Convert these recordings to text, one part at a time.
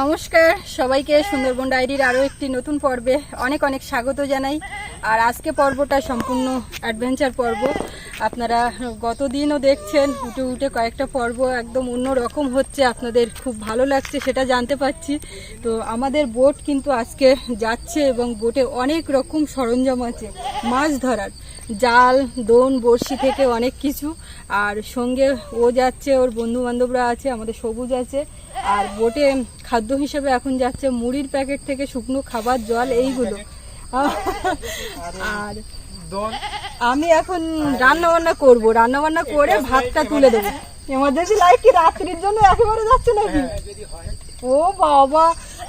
নমস্কার, সবাইকে সুন্দরবন ডায়েরির আরও একটি নতুন পর্বে অনেক অনেক স্বাগত জানাই। আর আজকে পর্বটা সম্পূর্ণ অ্যাডভেঞ্চার পর্ব। আপনারা গত দিনও দেখছেন, উঠে উঠে কয়েকটা পর্ব একদম অন্য রকম হচ্ছে, আপনাদের খুব ভালো লাগছে সেটা জানতে পারছি। তো আমাদের বোট কিন্তু আজকে যাচ্ছে এবং বোটে অনেক রকম সরঞ্জাম আছে, মাছ ধরার। জাল, দোন, বড়শি থেকে অনেক কিছু। আর সঙ্গে ও যাচ্ছে, ওর বন্ধু বান্ধবরা আছে, আমাদের সবুজ আছে। আর বোটে খাদ্য হিসেবে এখন যাচ্ছে মুড়ির প্যাকেট থেকে শুকনো খাবার, জল, এইগুলো। আর আমি এখন রান্না বান্না করব। রান্না বান্না করে ভাতটা তুলে দেবো। এমার্জেন্সি লাইট কি রাত্রির জন্য একেবারে যাচ্ছে নাকি? ও বাবা,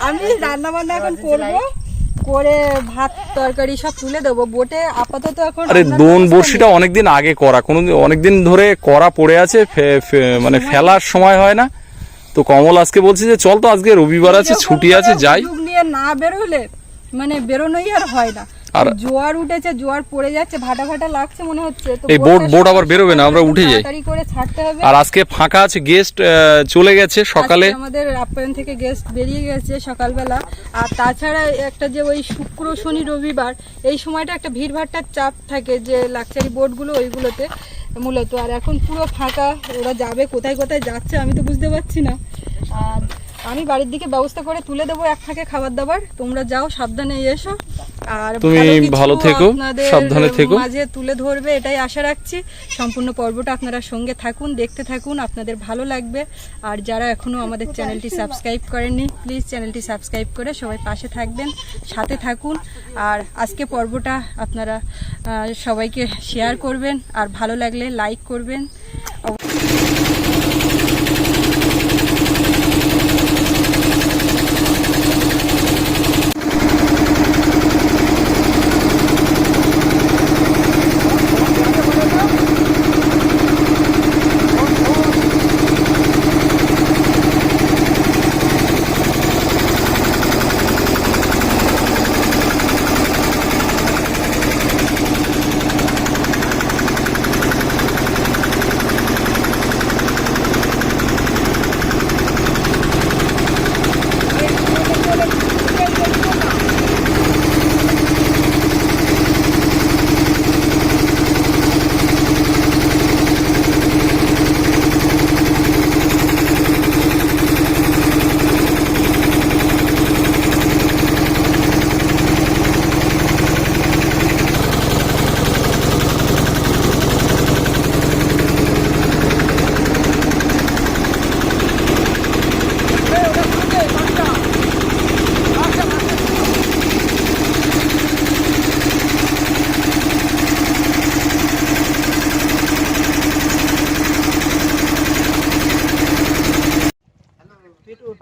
আমি রান্না বান্না এখন করব। করে ভাত তরকারি সব তুলে দেবো। বোটে আপাতত এখন আরে দোন বড়শিটা। অনেকদিন আগে করা। কোনো অনেকদিন ধরে করা পড়ে আছে মানে ফেলার সময় হয় না। তো কমল আজকে বলছে যে চল তো আজকে রবিবার আছে ছুটি আছে যাই। নিয়ে না বেরোলে মানে বেরোনোই আর হয় না। আর- জোয়ার উঠেছে জোয়ার পড়ে যাচ্ছে ভাটা ভাটা লাগছে মনে হচ্ছে। এই বোট- বোট আবার বেরোবে না, আমরা উঠে যাই। করে ছাড়তে হবে। আর আজকে ফাঁকা আছে গেস্ট চলে গেছে সকালে। আমাদের আপ্যায়ন থেকে গেস্ট বেরিয়ে গেছে সকালবেলা। আর তাছাড়া একটা যে ওই শুক্র শনি রবিবার এই সময়টা একটা ভিড়ভাট্টার চাপ থাকে যে লাক্সারি বোটগুলো ওইগুলোতে মূলত। আর এখন পুরো ফাঁকা ওরা যাবে কোথায় কোথায় যাচ্ছে আমি তো বুঝতে পারছি না। আর আমি বাড়ির দিকে ব্যবস্থা করে তুলে দেবো এক ফাঁকে খাবার দাবার। তোমরা যাও সাবধানে এসো। আর তুমি ভালো থেকো, আপনাদের সাবধানে থেকো। মাঝে তুলে ধরবে এটাই আশা রাখছি। সম্পূর্ণ পর্বটা আপনারা সঙ্গে থাকুন দেখতে থাকুন আপনাদের ভালো লাগবে। আর যারা এখনও আমাদের চ্যানেলটি সাবস্ক্রাইব করেননি প্লিজ চ্যানেলটি সাবস্ক্রাইব করে সবাই পাশে থাকবেন সাথে থাকুন। আর আজকে পর্বটা আপনারা সবাইকে শেয়ার করবেন আর ভালো লাগলে লাইক করবেন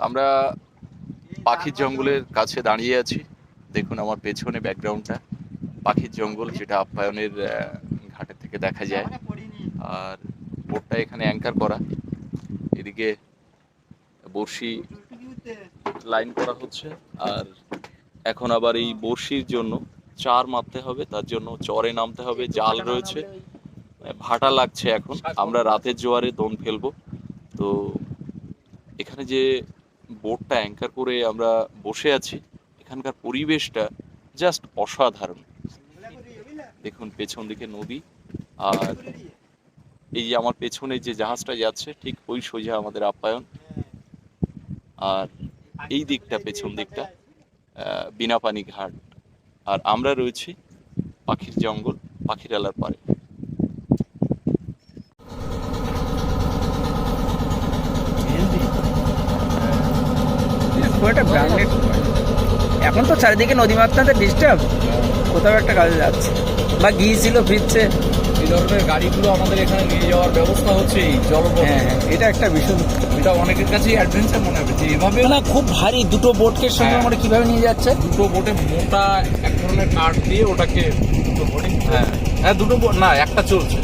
আমরা পাখির জঙ্গলের কাছে দাঁড়িয়ে আছি। দেখুন আমার পেছনে ব্যাকগ্রাউন্ডটা। পাখির জঙ্গল যেটা আপ্যায়নের ঘাটের থেকে দেখা যায়। আর বোটটা এখানে অ্যাঙ্কার করা। এদিকে বড়শি লাইন করা হচ্ছে। আর এখন আবার এই বড়শির জন্য চার মারতে হবে। তার জন্য চরে নামতে হবে। জাল রয়েছে। ভাটা লাগছে এখন। আমরা রাতের জোয়ারে দোন ফেলব। তো এখানে যে বোটটা অ্যাঙ্কার করে আমরা বসে আছি। এখানকার পরিবেশটা জাস্ট অসাধারণ। দেখুন, পেছন দিকে নদী আর এই যে আমার পেছনে যে জাহাজটা যাচ্ছে, ঠিক ওই সোজা আমাদের আপ্যায়ন। আর এই দিকটা, পেছন দিকটা বিনাপানি ঘাট। আর আমরা রয়েছি পাখির জঙ্গল, পাখিরালার পারে খুব একটা ব্র্যান্ডেড এখন তো চারিদিকে নদী মাত্রাতে ডিস্টার্ব কোথাও একটা কাজে যাচ্ছে। বা গিয়েছিল ফিরছে। এই ধরনের গাড়িগুলো আমাদের এখানে নিয়ে যাওয়ার ব্যবস্থা হচ্ছে এই জলপথে। হ্যাঁ এটা একটা ভীষণ এটা অনেকের কাছেই অ্যাডভেঞ্চার মনে হবে যে এভাবে না খুব ভারী। দুটো বোটকে সঙ্গে হ্যাঁ। আমরা কীভাবে নিয়ে যাচ্ছে? দুটো বোটে মোটা এক ধরনের কাঠ দিয়ে ওটাকে দুটো বোটে হ্যাঁ। হ্যাঁ দুটো বোট না একটা চলছে।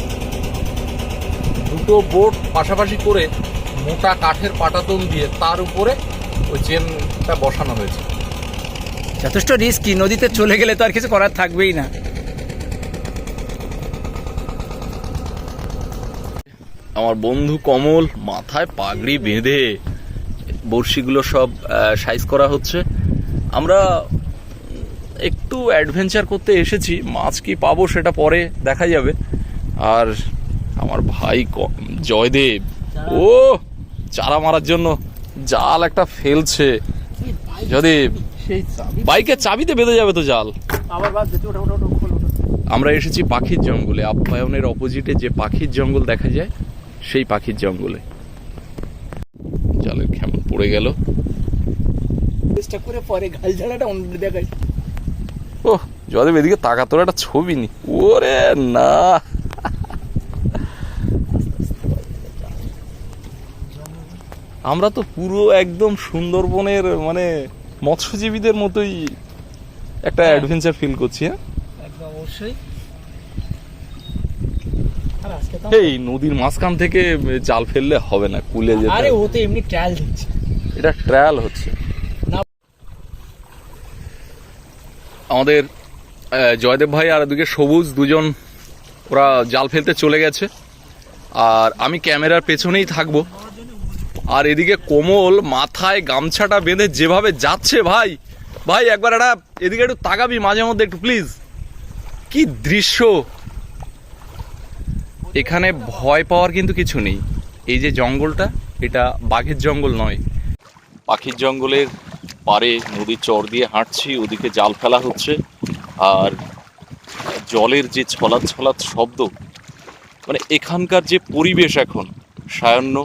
দুটো বোট পাশাপাশি করে মোটা কাঠের পাটাতন দিয়ে তার উপরে ওই চেনটা বসানো হয়েছে। যথেষ্ট রিস্কি নদীতে চলে গেলে তো আর কিছু করার থাকবেই না। আমার বন্ধু কমল মাথায় পাগড়ি বেঁধে বড়শিগুলো সব সাইজ করা হচ্ছে। আমরা একটু অ্যাডভেঞ্চার করতে এসেছি মাছ কি পাবো সেটা পরে দেখা যাবে। আর আমার ভাই জয়দেব ও চারা মারার জন্য জাল একটা ফেলছে। সেই বাইকের চাবিতে বেঁধে যাবে তো জাল। আমরা এসেছি পাখির জঙ্গলে। আপ্যায়নের অপোজিটে যে পাখির জঙ্গল দেখা যায় সেই পাখির জঙ্গলে। জালের কেমন পড়ে গেল। চেষ্টা করে পরে গাল ঝাড়াটা অন্য দেখাই। ও জয়দেব এদিকে তাকা তোর একটা ছবি নি। ওরে না। আমরা তো পুরো একদম সুন্দরবনের মানে মৎস্যজীবীদের মতোই একটা। অ্যাডভেঞ্চার ফিল করছি হ্যাঁ? একদম অবশ্যই। এই নদীর মাঝখান থেকে জাল ফেললে হবে না কুলে যেতে আরে। ও তো এমনি ট্রায়াল দিচ্ছে। এটা ট্রায়াল হচ্ছে। আমাদের জয়দেব ভাই আর এদিকে সবুজ দুজন ওরা জাল ফেলতে চলে গেছে। আর আমি ক্যামেরার পেছনেই থাকব। আর এদিকে কোমল মাথায় গামছাটা বেঁধে যেভাবে যাচ্ছে ভাই ভাই একবার একটা এদিকে একটু তাকাবি মাঝে মধ্যে একটু প্লিজ কি দৃশ্য। এখানে ভয় পাওয়ার কিন্তু কিছু নেই। এই যে জঙ্গলটা, এটা বাঘের জঙ্গল নয়। পাখির জঙ্গলের পারে নদীর চর দিয়ে হাঁটছি, ওদিকে জাল ফেলা হচ্ছে। আর জলের যে ছলাৎ ছলাৎ শব্দ মানে এখানকার যে পরিবেশ এখন সায়ান্ন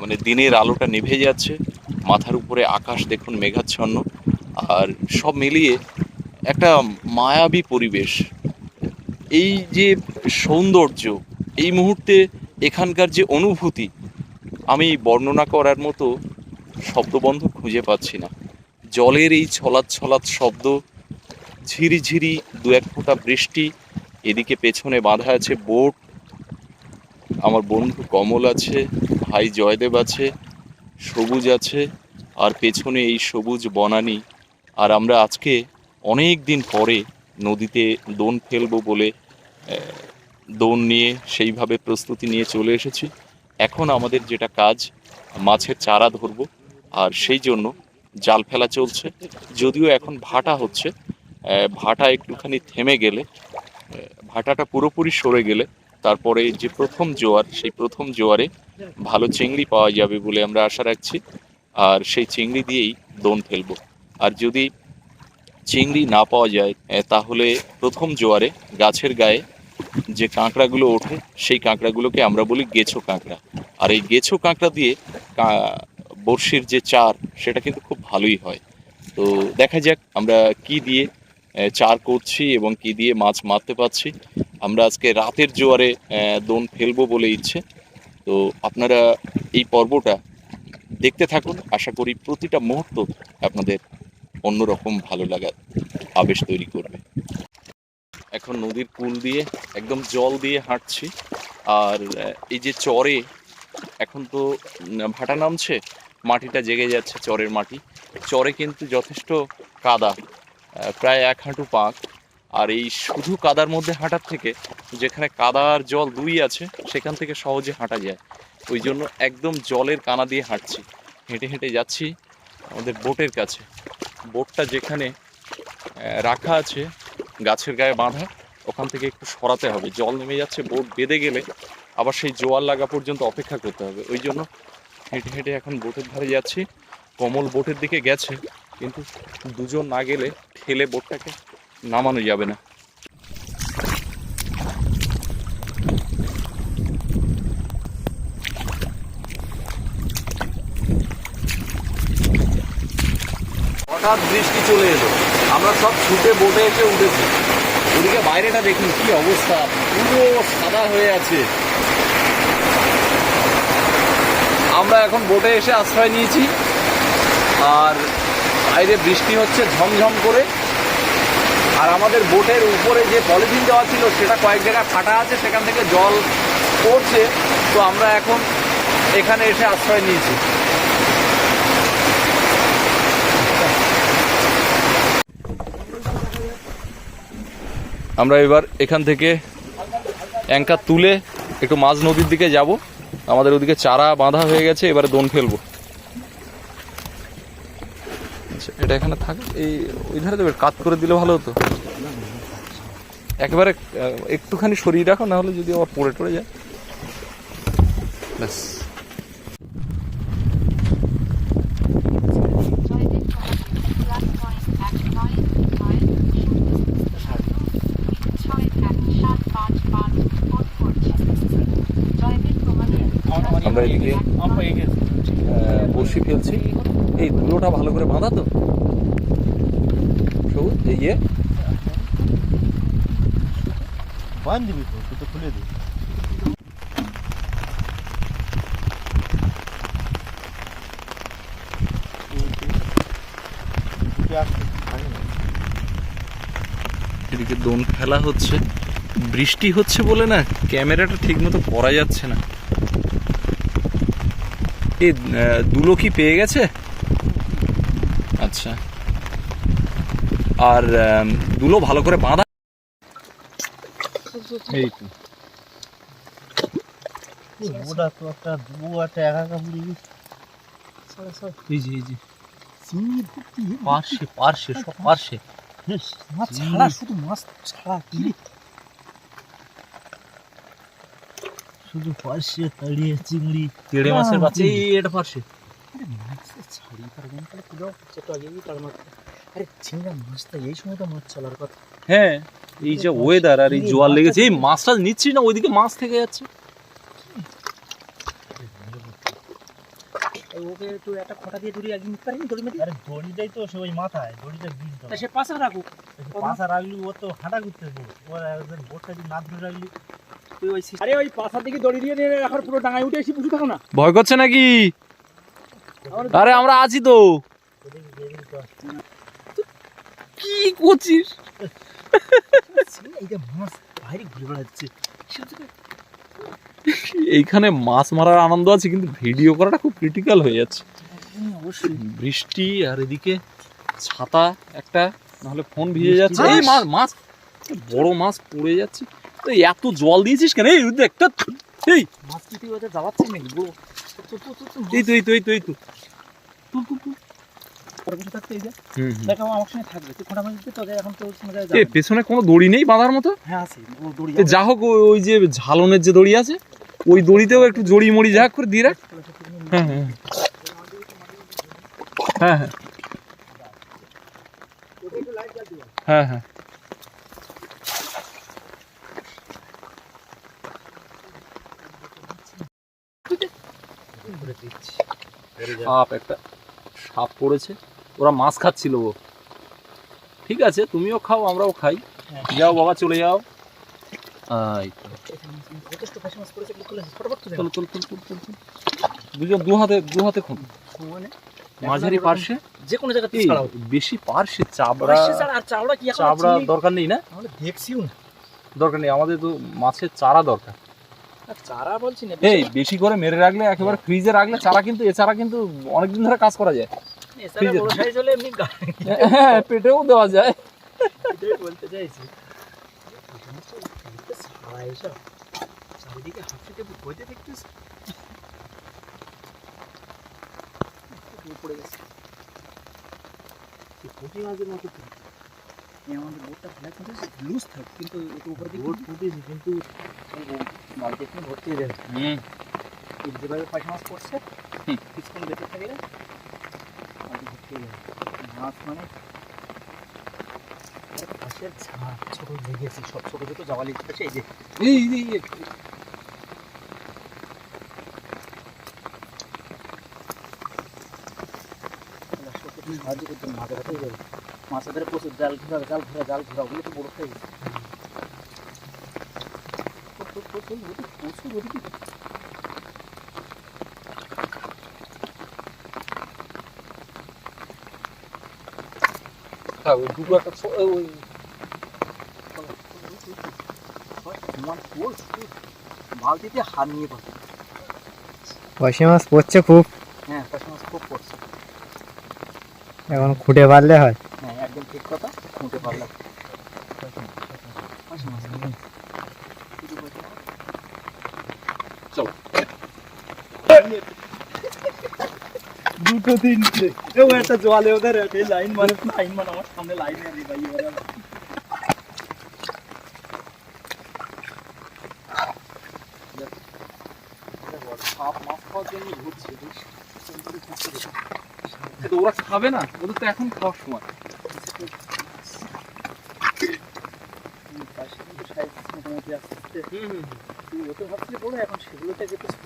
মানে দিনের আলোটা নিভে যাচ্ছে, মাথার উপরে আকাশ দেখুন মেঘাচ্ছন্ন, আর সব মিলিয়ে একটা মায়াবী পরিবেশ। এই যে সৌন্দর্য, এই মুহূর্তে এখানকার যে অনুভূতি, আমি বর্ণনা করার মতো শব্দবন্ধ খুঁজে পাচ্ছি না। জলের এই ছলাৎ ছলাৎ শব্দ ঝিরি ঝিরি দু এক ফোঁটা বৃষ্টি, এদিকে পেছনে বাঁধা আছে বোট আমার বন্ধু কমল আছে, ভাই জয়দেব আছে, সবুজ আছে, আর পেছনে এই সবুজ বনানি। আর আমরা আজকে অনেক দিন পরে নদীতে দোন ফেলব বলে দোন নিয়ে সেইভাবে প্রস্তুতি নিয়ে চলে এসেছি। এখন আমাদের যেটা কাজ, মাছের চারা ধরবো, আর সেই জন্য জাল ফেলা চলছে। যদিও এখন ভাটা হচ্ছে ভাটা একটুখানি থেমে গেলে ভাটাটা পুরোপুরি সরে গেলে তারপরে যে প্রথম জোয়ার, সেই প্রথম জোয়ারে ভালো চিংড়ি পাওয়া যাবে বলে আমরা আশা রাখছি। আর সেই চিংড়ি দিয়েই দোন ফেলব। আর যদি চিংড়ি না পাওয়া যায় তাহলে প্রথম জোয়ারে গাছের গায়ে যে কাঁকড়াগুলো ওঠে, সেই কাঁকড়াগুলোকে আমরা বলি গেছো কাঁকড়া। আর এই গেছো কাঁকড়া দিয়ে বড়শির যে চার, সেটা কিন্তু খুব ভালোই হয়। তো দেখা যাক আমরা কি দিয়ে চার করছি এবং কি দিয়ে মাছ মারতে পারছি। আমরা আজকে রাতের জোয়ারে দোন ফেলব বলে ইচ্ছে। তো আপনারা এই পর্বটা দেখতে থাকুন। আশা করি প্রতিটা মুহূর্ত আপনাদের অন্যরকম ভালো লাগার আবেশ তৈরি করবে। এখন নদীর কুল দিয়ে, একদম জল দিয়ে হাঁটছি। আর এই যে চরে, এখন তো ভাটা নামছে, মাটিটা জেগে যাচ্ছে চরের মাটি। চরে কিন্তু যথেষ্ট কাদা। প্রায় এক হাঁটু পাক। আর এই শুধু কাদার মধ্যে হাঁটার থেকে যেখানে কাদার জল দুই আছে, সেখান থেকে সহজে হাঁটা যায়। ওই জন্য একদম জলের কানা দিয়ে হাঁটছি। হেঁটে হেঁটে যাচ্ছি আমাদের বোটের কাছে। বোটটা যেখানে রাখা আছে, গাছের গায়ে বাঁধা, ওখান থেকে একটু সরাতে হবে। জল নেমে যাচ্ছে, বোট বেঁধে গেলে আবার সেই জোয়ার লাগা পর্যন্ত অপেক্ষা করতে হবে। ওই জন্য হেঁটে হেঁটে এখন বোটের ধারে যাচ্ছি। কমল বোটের দিকে গেছে। কিন্তু দুজন না গেলে ঠেলে বোটটাকে নামানো যাবে না। হঠাৎ বৃষ্টি চলে এলো। আমরা সব ছুটে বোটে এসে উঠেছি। ওদিকে বাইরেটা দেখুন কি অবস্থা। পুরো সাদা হয়ে আছে। আমরা এখন বোটে এসে আশ্রয় নিয়েছি। আর বাইরে বৃষ্টি হচ্ছে, ঝমঝম করে। আর আমাদের বোটের উপরে যে পলিথিন দেওয়া ছিল, সেটা কয়েক জায়গায় ফাটা আছে, সেখান থেকে জল পড়ছে। তো আমরা এখন এখানে এসে আশ্রয় নিয়েছি। আমরা এবার এখান থেকে অ্যাঙ্কার তুলে একটু মাঝ নদীর দিকে যাব। আমাদের ওদিকে চারা বাঁধা হয়ে গেছে, এবারে দোন ফেলব। আচ্ছা এটা এখানে থাকে। এই ওই ধারে দেবে, কাত করে দিলে ভালো হতো। একেবারে একটুখানি সরিয়ে রাখো, না হলে যদি আবার পড়ে টড়ে যায়। ব্যাস। আমরা এদিকে বড়শি ফেলছি। এই ধুলোটা ভালো করে বাঁধা তো সবুজ এই ইয়ে বান দিবি তো তুই তো খুলে দিবি এদিকে দোন ফেলা হচ্ছে। বৃষ্টি হচ্ছে বলে না ক্যামেরাটা ঠিক মতো পড়া যাচ্ছে না। আহ, দুলো কি পেয়ে গেছে? আচ্ছা। আর দুলো ভালো করে বাঁধা এই তো। ওটা তো একটা দু একটা একা একা পুড়ে গেছে। এই যে এই যে। পার্শ্বে পার্শ্বে সব পার্শ্বে মাছ ছাড়া শুধু মাছ ছাড়া কি? শুধু পার্শ্বে তাড়িয়ে চিংড়ি তেড়ে মাছের বাচ্চা এই এটা পার্শ্বে ছাড়ি তাহলে পুরো একটু আগে তার মাছ আরে চিংড়া মাছটা এই সময় তো মাছ চলার কথা। হ্যাঁ। এই যে ওয়েদার আর এই জোয়ার লেগেছে এই মাছটা নিচ্ছি না ওইদিকে মাছ থেকে যাচ্ছে। ওকে একটু একটা খটা দিয়ে দড়ি একদিন পারিনি? দড়ি মেরে? আরে দড়িটাই তো সে ওই মাথায় দড়িটা দিন তো। সে পাশে রাখুক। পাশা রাখলি ও তো হাঁটা করতে দেবো ওর একজন বোটটা যদি না ধরে রাখলি। তুই ওই আরে ওই পাশার দিকে দড়ি দিয়ে নিয়ে রাখার পুরো ডাঙায় উঠে এসে বুঝে থাকো না। ভয় করছে নাকি? আরে আমরা আছি তো। কি করছিস? মাছ বাইরে ঘুরে বেড়াচ্ছে। এইখানে মাছ মারার আনন্দ আছে কিন্তু ভিডিও করাটা খুব ক্রিটিক্যাল হয়ে যাচ্ছে। অবশ্যই। বৃষ্টি আর এদিকে ছাতা একটা নাহলে ফোন ভিজে যাচ্ছে। এই মাছ মাছ বড় মাছ পড়ে যাচ্ছে। তো এত জল দিয়েছিস কেন? এই একটা এই। মাছ কি তুই জ্বালাচ্ছিস নাকি? বড় এই তো এই তো এই তো এই তো। তুই তুই তুই পরে বসে থাকতে এই যে। হুম, হুম। দেখো আমার সঙ্গে থাকবে। তুই খোঁটা মাছ তোদের এখন তো সঙ্গে যাবে। পেছনে কোনো দড়ি নেই বাঁধার মতো? হ্যাঁ আছে। ও দড়ি যা হোক ওই- যে ঝালনের যে দড়ি আছে ওই দড়িতেও একটু জড়ি মড়ি যা হোক করে দিয়ে রাখ। হ্যাঁ হ্যাঁ। হ্যাঁ হ্যাঁ। হ্যাঁ হ্যাঁ। সাপ একটা সাপ পড়েছে। ওরা মাছ খাচ্ছিল ও ঠিক আছে, তুমিও খাও, আমরাও খাই। যাও বাবা, চলে যাও। বেশি দরকার নেই না? দরকার নেই, আমাদের তো মাছের চারা দরকার। চারা এই, বেশি করে মেরে রাখলে, একেবারে ফ্রিজে রাখলে চারা কিন্তু এছাড়া কিন্তু অনেকদিন ধরে কাজ করা যায়। এছাড়া ফ্রিজে- বড় সাইজ হলে এমনি গা- হ্যাঁ পেটেও দেওয়া যায়। এটাই বলতে চাইছি। ছাড়া এসব চারিদিকে হাঁটতে বইতে দেখতেছ? পড়ে গেছে। পুঁটি মাছের মতো তো। এই আমাদের বোটটা ফেলা কিন্তু লুজ থাকে কিন্তু একটু উপরে দিকে বোট ফুটেছে কিন্তু মালকে একটু ভর্তি হয়ে যাবে। হুম। এই যেভাবে পয়সা মাছ পড়ছে হুম। কিছুক্ষণ বেঁচে থাকে রে মালকে ভর্তি হয়ে যাবে মাছ মানে হাতে যাবে মাছ ধরে প্রচুর জাল ঘোরা জাল ঘোরা জাল ঘোরা, ওগুলো তো বড় হয়ে প্রচুর। ওই দুটো একটা ওই- বালতিতে হাত নিয়ে পড়ছে পয়সা মাছ পড়ছে খুব। হ্যাঁ পয়সা মাছ খুব পড়ছে। এখন খুঁটে পারলে হয়। হ্যাঁ একদম ঠিক কথা খুঁটে পারলাম পয়সা মাছ একদম। শুধু পয়সা মাছ। দুটো তিনটে। ও একটা জলে ওদের এই লাইন মানে লাইন মানে আমার সামনে লাইন মারি ভাই ওরা। ওরা খাবে না ওদের তো এখন খাওয়ার সময়। মোটামুটি আসছে তুই ওকে ভাবছিলি বড় এখন সেগুলোতে যেতে ছোট।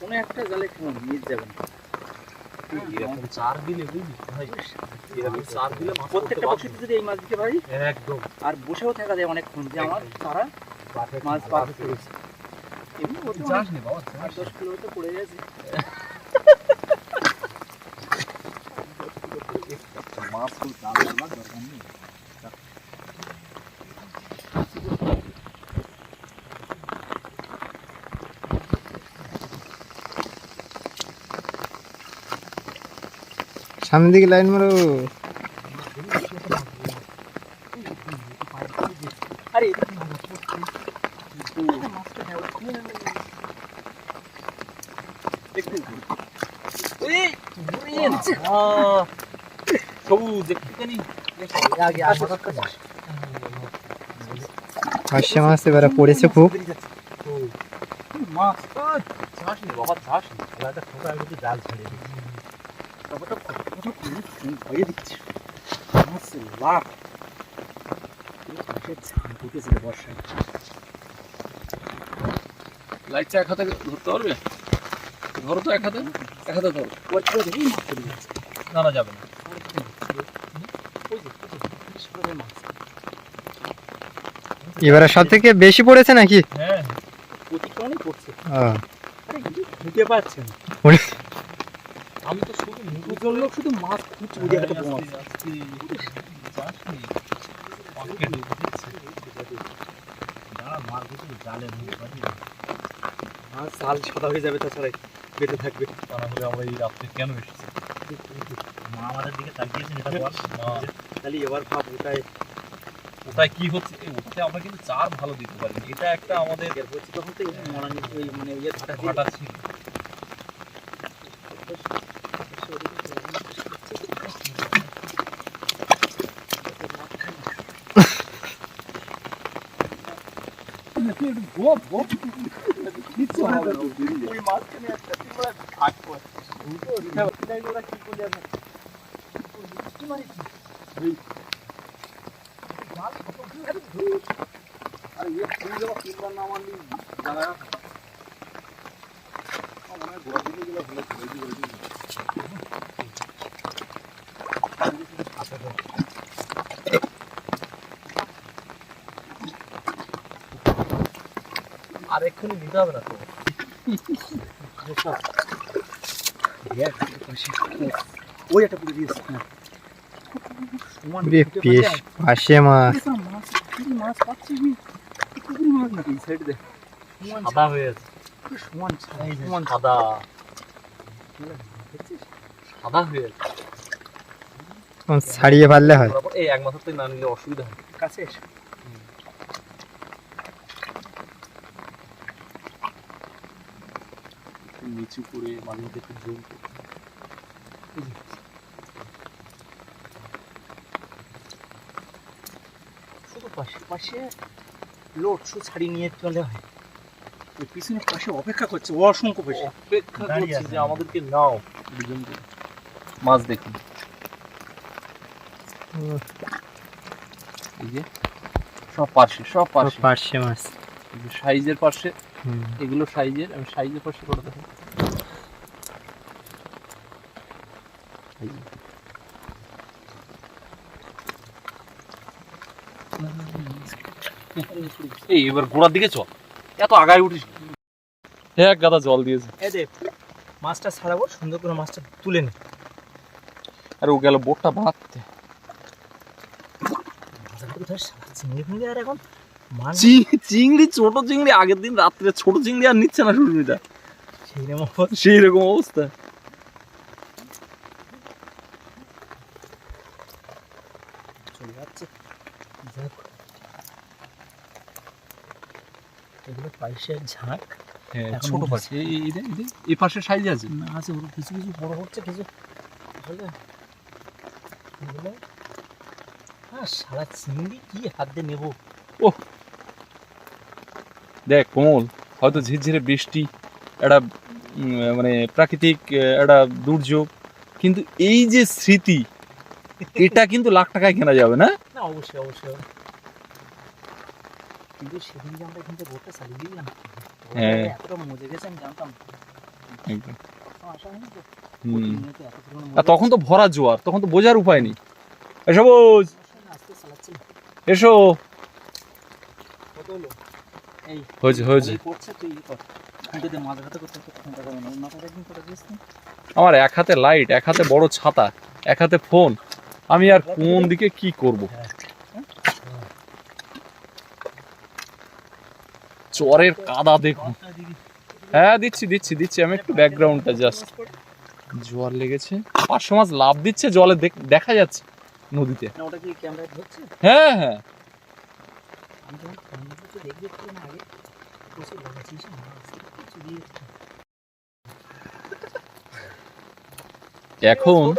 কোনো একটা জালে কেমন মিস যাবে। না এরকম চার দিলে বুঝলি? এরকম চার দিলে মাছ প্রত্যেকটা বছর যদি এই মাছ দিতে পারি? একদম। আর বসেও থাকা যায় অনেকক্ষণ যে আমার তারা মাছ পার করেছে। এমনি ওতে যাস নি বাবা আট দশ কিলো তো পড়ে গেছে। মাছ তো দাম দরকার নেই। সামনের দিকে লাইন মারো। সবুজ একটুখানি মাছ এবারে পড়েছে খুব। মাছ নি বাবা চাস নি ভয়ে দিচ্ছে ঢুকেছিল বর্ষায় লাইটটা এক হাতে ধরতে পারবে? ধরো তো এক হাতে এক হাতে ধরো। না না যাবে না। এবারে সব থেকে বেশি পড়েছে নাকি? হ্যাঁ। প্রতিক্রমণই পড়ছে। ও, ঢুকে পাচ্ছে না। আমি তো দুজন লোক শুধু মাছ খুঁজছে জায়গাটা বড় মাছ চাল সাদা হয়ে যাবে তাছাড়া বেঁচে থাকবে। তা না হলে আমরা এই রাত্রে কেন এসেছি মা আমাদের দিকে তাকিয়েছেন এটা তাহলে এবার ভাব ওটাই। ওটায় কি হচ্ছে এই ওটাতে আমরা কিন্তু চার ভালো দিতে পারি এটা একটা আমাদের হচ্ছে তখন তো এই ওই মানে ইয়ে ভাটা দিয়ে ভাটা ছিল ওই মাঝখানে একটা তিনবার ভাগ করে এটাই ওরা কি করে আছে বৃষ্টি মারিছে এই জাল কত দূর আরে ধুর আরে ইয়ে ফুল যাওয়া তিনবার না মারলি আমার মনে গোড়া দিকে গেলে ভালো ছিল, এই দিকে, এই দিকে। আর এক্ষুনি নিতে হবে না তো। দেখ, পাশে। ওই একটা পুরো দিয়েছে হ্যাঁ। পেশ মাছ। মাছ মাছ নি সাইড দে সাদা হয়ে আছে সমান সমান সাদা। সাদা হয়ে আছে তখন ছাড়িয়ে পারলে হয়। এই এক না নিলে অসুবিধা হয়। কাছে এসে। নিচু করে মাঝে মধ্যে একটু জোর শুধু পাশে পাশে লোড শু ছাড়ি নিয়ে চলে হয়। পিছনে পাশে অপেক্ষা করছে অসংখ্য পেশে অপেক্ষা করছি। যে আমাদেরকে নাও। দুজনকে মাছ দেখুন। এই যে। সব পার্শ্বে সব পার্শ্বে পার্শে মাছ। সাইজের পার্শ্বে হুম। এগুলো সাইজের আমি সাইজের পাশে করে দেখো এই এই এবার গোড়ার দিকে চল এত আগায় উঠিস। এক গাদা জল দিয়েছে। এ দেখ মাছটা ছাড়াবো সুন্দর করে মাছটা তুলে নে। আর ও গেল বোটটা বাঁধতে। চিংড়ি ছোট চিংড়ি আগের দিন রাত্রে ছোট চিংড়ি আর নিচ্ছে না সুস্মিতা। সেই রকম অবস্থা। সেই রকম অবস্থা চলে যাচ্ছে যাক এগুলো পাই বালিশের ঝাঁক ছোট উঠেছে। এই এই এই- এই- এই পাশে সাইজ আছে। না আছে ওর কিছু কিছু বড় হচ্ছে কিছু এগুলো হ্যাঁ সারা চিংড়ি কি হাত দিয়ে নেব? দেখ কোমল। হয়তো ঝিরঝিরে বৃষ্টি একটা মানে প্রাকৃতিক একটা দুর্যোগ। কিন্তু এই যে স্মৃতি এটা কিন্তু লাখ টাকায় কেনা যাবে না অবশ্যই অবশ্যই। কিন্তু সেদিন যে আমরা কিন্তু চালিয়ে দিলাম হ্যাঁ। এতটা মজে গেছে আমি জানতাম একদম। আর তখন তো ভরা জোয়ার তখন তো বোঝার উপায় নেই। চালাচ্ছি এসো। আমার এক হাতে লাইট এক হাতে বড় ছাতা এক হাতে ফোন আমি আর কোন দিকে কি করব? চরের কাদা দেখুন। হ্যাঁ দিচ্ছি দিচ্ছি দিচ্ছি। আমি একটু ব্যাকগ্রাউন্ডটা জাস্ট জোয়ার লেগেছে। পাঁচশো মাছ লাভ দিচ্ছে জলে দেখ- যাচ্ছে নদীতে। হ্যাঁ হ্যাঁ। এখন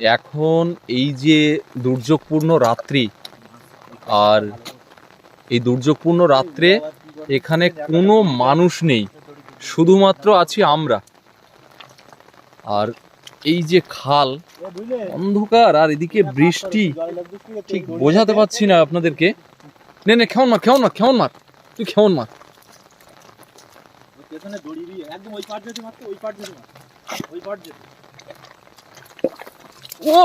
এখন এই যে দুর্যোগপূর্ণ রাত্রি আর এই দুর্যোগপূর্ণ রাত্রে এখানে কোনো মানুষ নেই, শুধুমাত্র আছি আমরা। আর এই যে খাল, অন্ধকার, আর এদিকে বৃষ্টি, ঠিক বোঝাতে পারছি না আপনাদেরকে। নে নে খেউন মার খেউন মার খেউন মার, তুই খেউন মার। পেছনে দড়ি দিয়ে একদম ওই পাট যেতে মাত্র ওই পাট যেতে মাত্র ওই পাট যেতে ও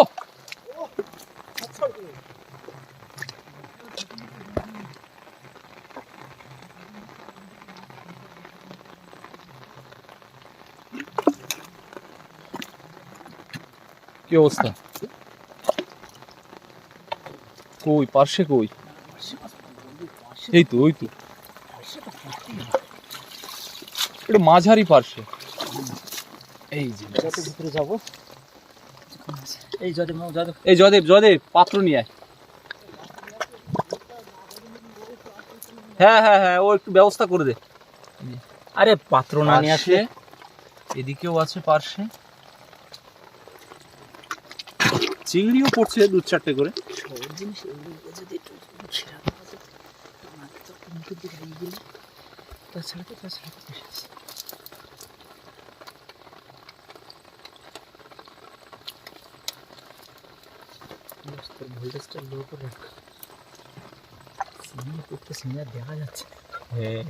কি অবস্থা? কই পার্শ্বে কই? এই তো ওই তো। এটা মাঝারি পার্শ্বে। এই যে যত ভিতরে যাব। এই যদি যদি এই জয়দেব জয়দেব পাত্র নিয়ে আয়। হ্যাঁ হ্যাঁ হ্যাঁ ও একটু ব্যবস্থা করে দে। আরে পাত্র না নিয়ে আসলে। এদিকেও আছে পার্শ্বে চিংড়িও পড়ছে দু চারটে করে সব জিনিস এগুলো যদি একটু ছেঁড়া পাওয়া যেত আমাকে তো একটা মুখের দিকে এগিয়ে গেলে তাছাড়া তো পড়ছে দু চারটে তোর ভোল্টেজটা লো করে রাখ। করতে দেখা যাচ্ছে হ্যাঁ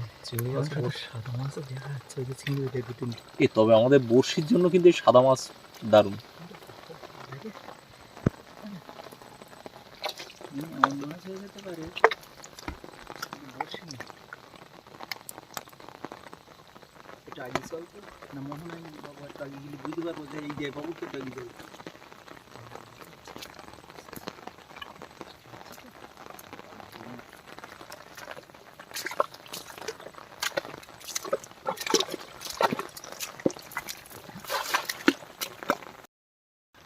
তবে আমাদের বড়শির জন্য কিন্তু এই সাদা মাছ দারুণ অন্য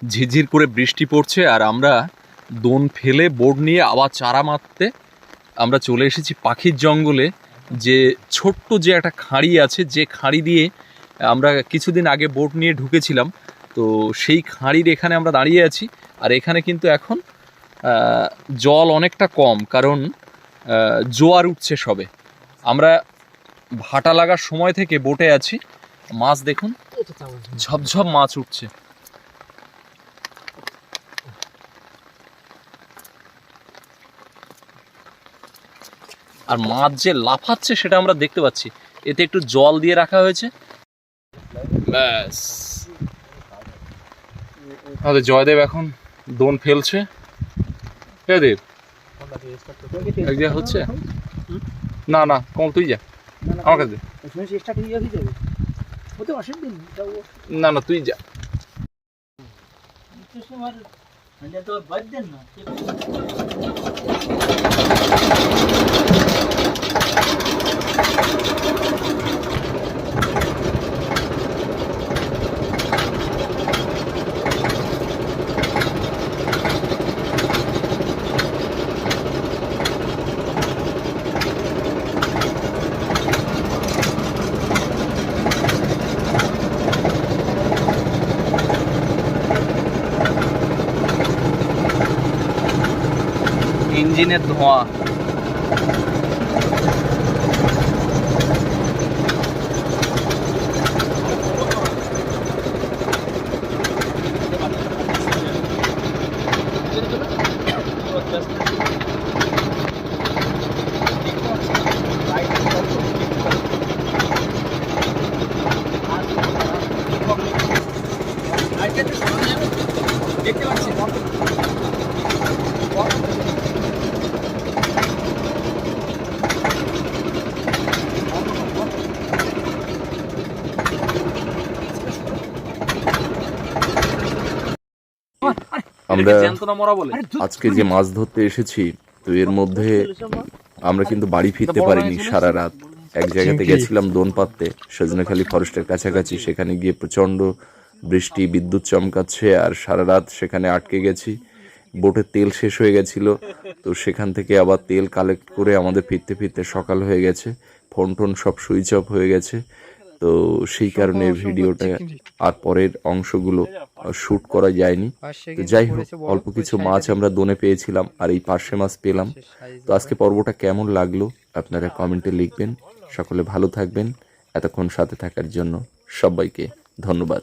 ঝিরঝির করে বৃষ্টি পড়ছে আর আমরা দোন ফেলে, বোর্ড নিয়ে আবার চারা মারতে আমরা চলে এসেছি পাখির জঙ্গলে। যে ছোট্ট যে একটা খাঁড়ি আছে, যে খাঁড়ি দিয়ে আমরা কিছুদিন আগে বোট নিয়ে ঢুকেছিলাম, তো সেই খাঁড়ির এখানে আমরা দাঁড়িয়ে আছি। আর এখানে কিন্তু এখন জল অনেকটা কম, কারণ জোয়ার উঠছে সবে। আমরা ভাটা লাগার সময় থেকে বোটে আছি। মাছ দেখুন, ঝপঝপ মাছ উঠছে। আর মাছ যে লাফাচ্ছে সেটা আমরা দেখতে পাচ্ছি। এতে একটু জল দিয়ে রাখা হয়েছে। ব্যাস। জয়দেব এখন দোন ফেলছে। জয়দেব এক জায়গা হচ্ছে? না না কম তুই যা। আমার কাছে না না, তুই যা। তো বাদ দেন না 今天直播。আমরা আজকে যে মাছ ধরতে এসেছি তো এর মধ্যে আমরা কিন্তু বাড়ি ফিরতে পারিনি সারা রাত। এক জায়গাতে গেছিলাম দোন পাততে সজনেখালি ফরেস্টের কাছাকাছি সেখানে গিয়ে প্রচণ্ড বৃষ্টি বিদ্যুৎ চমকাচ্ছে আর সারা রাত সেখানে আটকে গেছি। বোটের তেল শেষ হয়ে গেছিল তো সেখান থেকে আবার তেল কালেক্ট করে আমাদের ফিরতে ফিরতে সকাল হয়ে গেছে। ফোন টোন সব সুইচ অফ হয়ে গেছে। তো সেই কারণে ভিডিওটা আর পরের অংশগুলো শ্যুট করা যায়নি। তো যাই হোক অল্প কিছু মাছ আমরা দোনে পেয়েছিলাম আর এই পার্শে মাছ পেলাম। তো আজকে পর্বটা কেমন লাগল আপনারা কমেন্টে লিখবেন। সকলে ভালো থাকবেন। এতক্ষণ সাথে থাকার জন্য সবাইকে ধন্যবাদ।